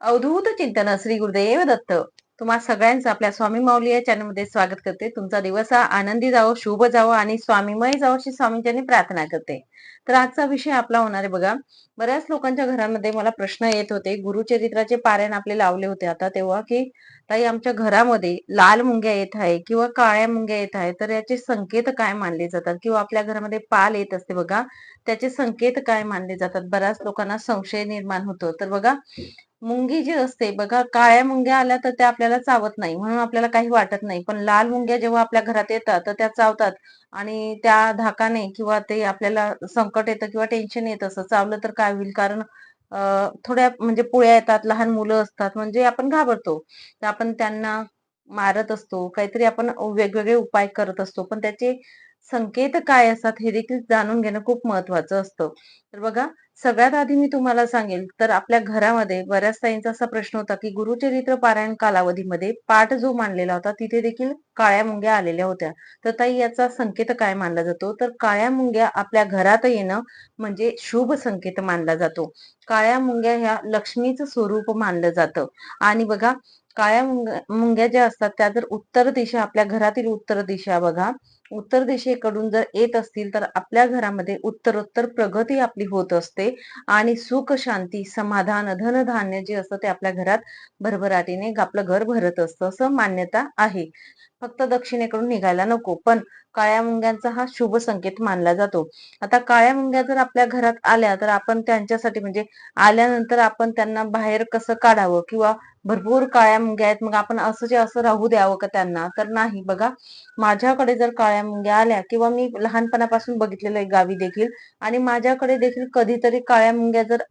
अवधूत चिंतन श्री गुरुदेव दत्त. तुम्हा सगळ्यांचं आपल्या स्वामी माऊली या चॅनलमध्ये स्वागत करते. तुमचा दिवस हा आनंदी जावो शुभ जावो आणि स्वामीमय जावो अशी स्वामींच्यानी प्रार्थना करते. तर आजचा विषय आपला होणार आहे बघा. बऱ्याच लोकांच्या घरांमध्ये मला प्रश्न येत होते. गुरुचरित्राचे पारायण आपले लावले होते आता तेव्हा की ताई आमच्या घरामध्ये लाल मुंग्या येत आहे किंवा काळ्या मुंग्या येत आहे तर याचे संकेत काय मानले जातात? किंवा आपल्या घरामध्ये पाल येत असते बघा. त्याचे संकेत काय मानले जातात? बऱ्याच लोकांना संशय निर्माण होतो. तर बघा मुंगी जी असते बघा काळ्या मुंग्या आल्या तर त्या आपल्याला चावत नाही म्हणून आपल्याला काही वाटत नाही. पण लाल मुंग्या जेव्हा आपल्या घरात येतात तर त्या चावतात आणि त्या धाकाने किंवा ते आपल्याला संकट येतं किंवा टेन्शन येत असं चावलं तर काय होईल? कारण थोड्या म्हणजे पुळ्या येतात लहान मुलं असतात म्हणजे आपण घाबरतो. तर आपण त्यांना मारत असतो काहीतरी आपण वेगवेगळे उपाय करत असतो. पण त्याचे संकेत काय असतात हे देखील जाणून घेणं खूप महत्वाचं असतं. तर बघा सगळ्यात आधी मी तुम्हाला सांगेल तर आपल्या घरामध्ये बऱ्याच ताईंचा असा प्रश्न होता की गुरुचरित्र पारायण कालावधीमध्ये पाठ जो मांडलेला होता तिथे देखील काळ्या मुंग्या आलेल्या होत्या. तर ताई याचा संकेत काय मानला जातो? तर काळ्या मुंग्या आपल्या घरात येणं म्हणजे शुभ संकेत मानला जातो. काळ्या मुंग्या ह्या लक्ष्मीचं स्वरूप मानलं जातं. आणि बघा काळ्या मुंग्या ज्या असतात त्या जर उत्तर दिशा आपल्या घरातील उत्तर दिशा बघा उत्तर दिशेकडून जर येत असतील तर आपल्या घरामध्ये उत्तरोत्तर प्रगती आपली होत असते. आणि सुख शांती समाधान धनधान्य जे असतं ते आपल्या घरात भरभराटीने आपलं घर भरत असतं. असं मान्यता आहे. फक्त दक्षिणेकडून निघायला नको. पण काळ्या मुंग्यांचा हा शुभ संकेत मानला जातो. आता काळ्या मुंग्या जर आपल्या घरात आल्या तर आपण त्यांच्यासाठी म्हणजे आल्यानंतर आपण त्यांना बाहेर कसं काढावं? किंवा भरपूर काळ्या मुंग्या आहेत मग आपण असं जे असं राहू द्यावं का त्यांना? तर नाही. बघा माझ्याकडे जर काळ्या मुंग्या आल्या किंवा मी लहानपणापासून बघितलेलं आहे गावी देखील आणि माझ्याकडे देखील कधीतरी काळ्या मुंग्या जर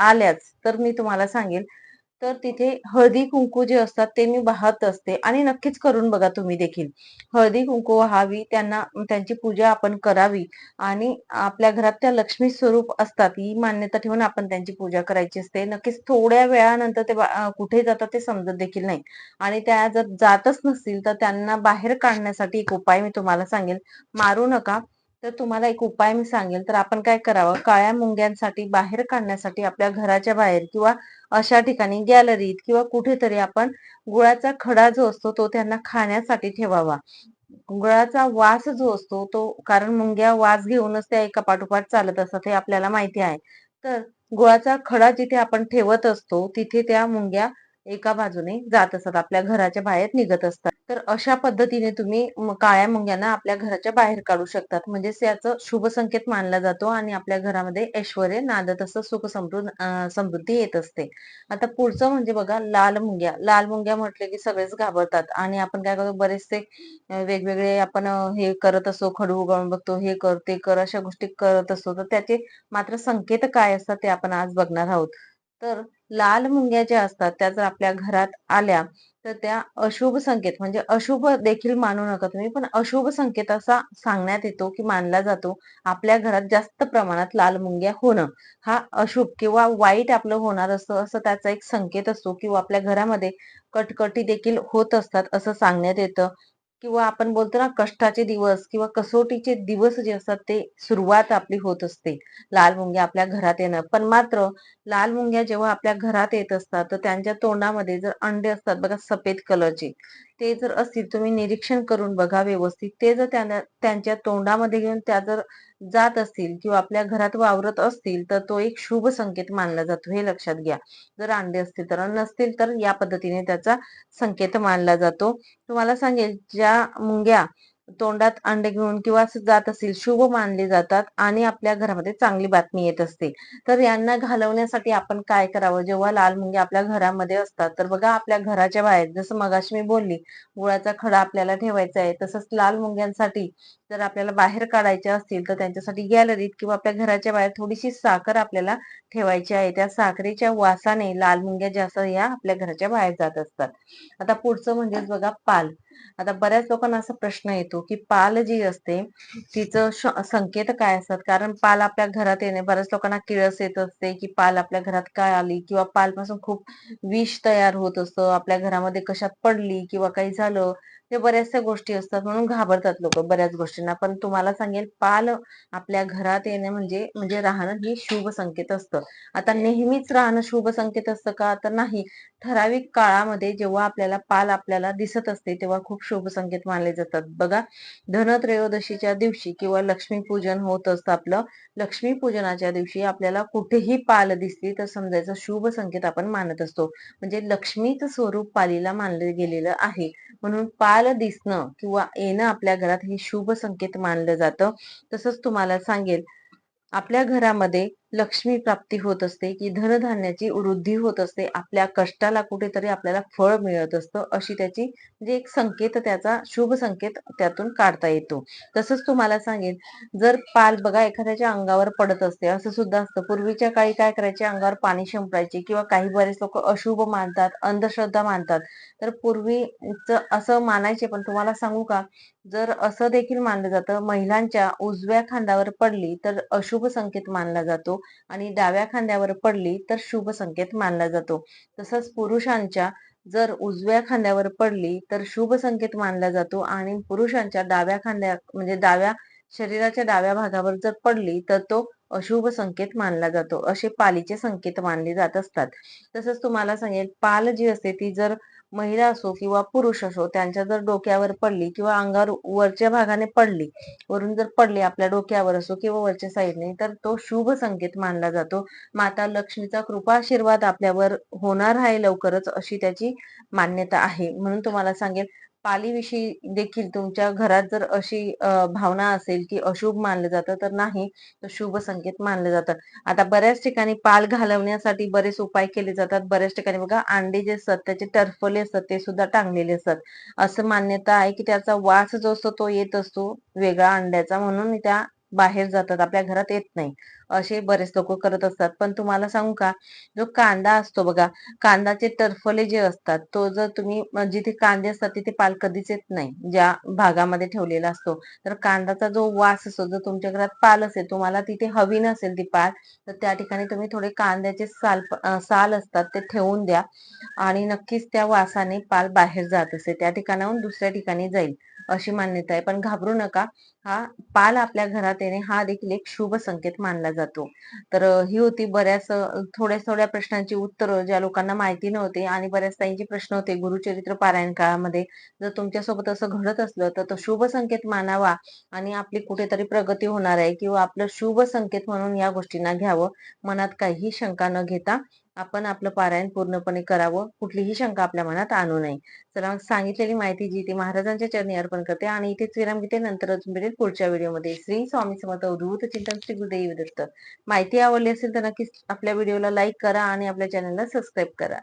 आल्याच तर मी तुम्हाला सांगेल तर तिथे हळदी कुंकू जे असतात ते मी वाहत असते. आणि नक्कीच करून बघा तुम्ही देखील. हळदी कुंकू वाहावी त्यांना त्यांची पूजा आपण करावी. आणि आपल्या घरात त्या लक्ष्मी स्वरूप असतात ही मान्यता ठेवून आपण त्यांची पूजा करायची असते. नक्कीच थोड्या वेळानंतर ते कुठे जातात ते समजत देखील नाही. आणि त्या जर जातच नसतील तर त्यांना बाहेर काढण्यासाठी एक उपाय मी तुम्हाला सांगेल मारू नका. तर तुम्हाला एक उपाय मी सांगेल. तर आपण काय करावं? काळ्या मुंग्यांसाठी बाहेर काढण्यासाठी आपल्या घराच्या बाहेर किंवा अशा ठिकाणी गॅलरीत किंवा कुठेतरी आपण गुळाचा खडा जो असतो तो त्यांना खाण्यासाठी ठेवावा. गुळाचा वास जो असतो तो कारण मुंग्या वास घेऊनच त्या एका पाठोपाठ चालत असतात हे आपल्याला माहिती आहे. तर गुळाचा खडा जिथे आपण ठेवत असतो तिथे त्या मुंग्या एका बाजूने जात असतात आपल्या घराच्या बाहेर निघत असतात. तर अशा पद्धतीने तुम्ही काळ्या मुंग्यांना आपल्या घराच्या बाहेर काढू शकतात. म्हणजे याचं शुभ संकेत मानला जातो आणि आपल्या घरामध्ये ऐश्वर नांदत असं सुख समृद्ध समृद्धी येत असते. आता पुढचं म्हणजे बघा लाल मुंग्या. लाल मुंग्या म्हटले की सगळेच घाबरतात आणि आपण काय करतो बरेचसे वेगवेगळे आपण हे करत असतो खडू उगवून बघतो हे कर ते कर अशा गोष्टी करत असतो. तर त्याचे मात्र संकेत काय असतात ते आपण आज बघणार आहोत. तर लाल मुंग्या ज्या असतात त्या जर आपल्या घरात आल्या तर त्या अशुभ संकेत म्हणजे अशुभ देखील मानू नका तुम्ही पण अशुभ संकेत असा सांगण्यात येतो की मानला जातो आपल्या घरात जास्त प्रमाणात लाल मुंग्या होणं. हा अशुभ किंवा वाईट आपलं होणार असतं असं त्याचा एक संकेत असतो किंवा आपल्या घरामध्ये कटकटी देखील होत असतात असं सांगण्यात येतं. किंवा आपण बोलतो ना कष्टाचे दिवस किंवा कसोटीचे दिवस जे असतात ते सुरुवात आपली होत असते. लाल मुंग्या आपल्या घरात येणं. पण मात्र लाल मुंग्या जेव्हा आपल्या घरात येत असतात तर त्यांच्या तोंडामध्ये जर अंडे असतात बघा सफेद कलरचे ते जर असतील तुम्ही निरीक्षण करून बघा व्यवस्थित. ते जर त्यांना त्यांच्या तोंडामध्ये घेऊन त्या जर जात असतील किंवा आपल्या घरात वावरत असतील तर तो एक शुभ संकेत मानला जातो हे लक्षात घ्या. जर अंडे असतील तर नसतील तर या पद्धतीने त्याचा संकेत मानला जातो. तुम्हाला सांगेल ज्या मुंग्या तोंडात अंडे घेऊन किंवा असं जात असतील शुभ मानले जातात आणि आपल्या घरामध्ये चांगली बातमी येत असते. तर यांना घालवण्यासाठी आपण काय करावं? जेव्हा लाल मुंग्या आपल्या घरामध्ये असतात तर बघा आपल्या घराच्या बाहेर जसं मगाशी मी बोलली गुळाचा खडा आपल्याला ठेवायचा आहे तसंच लाल मुंग्यांसाठी जर आपल्याला बाहेर काढायचे असतील तर त्यांच्यासाठी गॅलरीत किंवा आपल्या घराच्या बाहेर थोडीशी साखर आपल्याला ठेवायची आहे. त्या साखरेच्या वासाने लाल मुंग्या जास्त या आपल्या घराच्या बाहेर जात असतात. आता पुढचं म्हणजेच बघा पाल. आता बऱ्याच लोकांना असा प्रश्न येतो की पाल जी असते तिचं संकेत काय असतात? कारण पाल आपल्या घरात येणे बऱ्याच लोकांना किळस येत असते की पाल आपल्या घरात काय आली? किंवा पालपासून खूप विष तयार होत असतं आपल्या घरामध्ये कशात पडली? किंवा काही झालं? ते बऱ्याचशा गोष्टी असतात म्हणून घाबरतात लोक बऱ्याच गोष्टींना. पण तुम्हाला सांगेल पाल आपल्या घरात येणे म्हणजे म्हणजे राहणं ही शुभ संकेत असतं. आता नेहमीच राहणं शुभ संकेत असतं का? तर नाही. ठराविक काळामध्ये जेव्हा आपल्याला पाल आपल्याला दिसत असते तेव्हा खूप शुभ संकेत मानले जातात. बघा धनत्रयोदशीच्या दिवशी किंवा लक्ष्मीपूजन होत असतं आपलं. लक्ष्मीपूजनाच्या दिवशी आपल्याला कुठेही पाल दिसली तर समजायचं शुभ संकेत आपण मानत असतो. म्हणजे लक्ष्मीचं स्वरूप पालीला मानलं गेलेलं आहे. म्हणून पाल दिसणं किंवा येणं आपल्या घरात हे शुभ संकेत मानलं जातं. तसंच तुम्हाला सांगेल आपल्या घरामध्ये लक्ष्मी प्राप्ती होत असते की धनधान्याची वृद्धी होत असते आपल्या कष्टाला कुठेतरी आपल्याला फळ मिळत असतं अशी त्याची म्हणजे एक संकेत त्याचा शुभ संकेत त्यातून काढता येतो. तसंच तुम्हाला सांगेन जर पाल बघा एखाद्याच्या अंगावर पडत असते असं सुद्धा असतं. पूर्वीच्या काळी काय करायचे अंगावर पाणी शिंपडायचे किंवा काही बरेच लोक अशुभ मानतात अंधश्रद्धा मानतात. तर पूर्वीच असं मानायचे पण तुम्हाला सांगू का? जर असं देखील मानलं जातं महिलांच्या उजव्या खांद्यावर पडली तर अशुभ संकेत मानला जातो. आणि डाव्या खांद्यावर पडली तर शुभ संकेत मानला जातो. तसंच पुरुषांच्या जर उजव्या खांद्यावर पडली तर शुभ संकेत मानला जातो आणि पुरुषांच्या डाव्या खांद्या म्हणजे डाव्या शरीराच्या डाव्या भागावर जर पडली तर तो अशुभ संकेत मानला जातो. असे पालीचे संकेत मानले जात असतात. तसंच तुम्हाला सांगेल पाल जी असते ती जर महिला असो किंवा पुरुष असो त्यांच्या जर डोक्यावर पडली किंवा अंगावर वरच्या भागाने पडली वरून जर पडली आपल्या डोक्यावर असो किंवा वरच्या साईडने तर तो शुभ संकेत मानला जातो. माता लक्ष्मीचा कृपा आशीर्वाद आपल्यावर होणार आहे लवकरच अशी त्याची मान्यता आहे. म्हणून तुम्हाला सांगेल पालीविषयी देखील तुमच्या घरात जर अशी भावना असेल की अशुभ मानलं जातं तर नाही तर शुभ संकेत मानलं जातं. आता बऱ्याच ठिकाणी पाल घालवण्यासाठी बरेच उपाय केले जातात. बऱ्याच ठिकाणी बघा अंडे जे असतात त्याचे टरफले असतात ते सुद्धा टांगलेले असतात. असं मान्यता आहे की त्याचा वास जो असतो तो येत असतो वेगळा अंड्याचा म्हणून त्या बाहेर जातात. आपल्या घरात येत नाही. असे बरेच लोक करत असतात. पण तुम्हाला सांगू का जो कांदा असतो बघा कांदाचे टरफले जे असतात तो जर तुम्ही जिथे कांदे असतात तिथे पाल कधीच येत नाही. ज्या भागामध्ये ठेवलेला असतो. तर कांदाचा जो वास असतो जर तुमच्या घरात पाल असेल तुम्हाला तिथे हवी नसेल ती पाल तर त्या ठिकाणी तुम्ही थोडे कांद्याचे साल साल असतात ते ठेवून द्या. आणि नक्कीच त्या वासाने पाल बाहेर जात असेल त्या ठिकाणाहून दुसऱ्या ठिकाणी जाईल अशी मान्यता आहे. पण घाबरू नका. हा पाल आपल्या घरात येणे हा देखील एक शुभ संकेत मानला जातो. तर ही होती बऱ्याच थोड्या थोड्या प्रश्नांची उत्तरं ज्या लोकांना माहिती नव्हते आणि बऱ्याच ताईंचे प्रश्न होते. गुरुचरित्र पारायण काळामध्ये जर तुमच्यासोबत असं घडत असलं तर तो शुभ संकेत मानावा आणि आपली कुठेतरी प्रगती होणार आहे किंवा आपलं शुभ संकेत म्हणून या गोष्टींना घ्यावं. मनात काहीही शंका न घेता आपण आपलं पारायण पूर्णपणे करावं. कुठलीही शंका आपल्या मनात आणू नये. चला मग सांगितलेली माहिती जी ती महाराजांच्या चरणी अर्पण करते आणि इथेच विराम घेते नंतर अजून भेटेल पुढच्या व्हिडिओमध्ये. श्री स्वामी समर्थ अवधूत चिंतन श्री गुरुदेव दत्त. माहिती आवडली असेल तर नक्कीच आपल्या व्हिडिओला लाईक करा आणि आपल्या चॅनलला सबस्क्राईब करा.